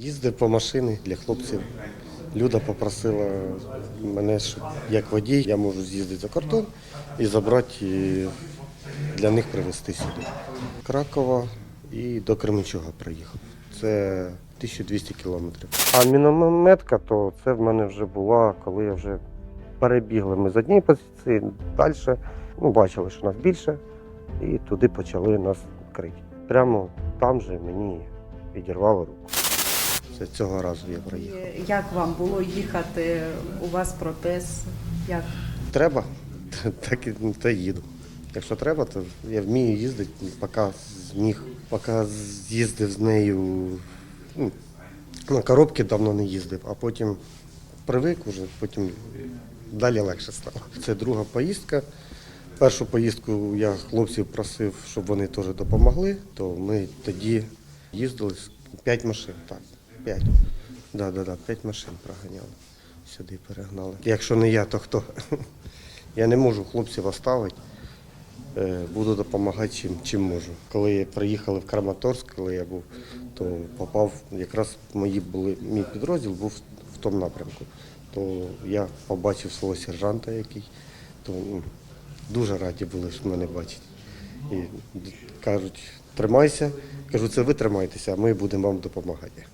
Їздив по машині для хлопців. Люда попросила мене, щоб як водій я можу з'їздити за кордон і забрати для них привезти сюди. Кракова і до Кременчуга приїхав. Це 1200 кілометрів. А мінометка, то це в мене вже була, коли я вже перебігли ми з однієї позиції далі. Ну, бачили, що нас більше, і туди почали нас крити. Прямо там же мені відірвало руку. Це цього разу я приїхав. Як вам було їхати? У вас протез? Як? Треба, так і ну, та їду. Якщо треба, то я вмію їздити, поки зміг, поки з'їздив з нею. Ну, на коробки давно не їздив, а потім привик уже, потім далі легше стало. Це друга поїздка. Першу поїздку я хлопців просив, щоб вони теж допомогли, то ми тоді їздили п'ять машин, так, п'ять. Да, да, да, п'ять машин проганяли. Сюди перегнали. Якщо не я, то хто? Я не можу хлопців оставити. Е, Буду допомагати чим, чим можу. Коли приїхали в Краматорськ, коли я був, то попав, якраз мої були, мій підрозділ був в тому напрямку. То я побачив свого сержанта, який то, ну, дуже раді були, що мене бачать. І кажуть, тримайся. Кажу, це ви тримайтеся, а ми будемо вам допомагати.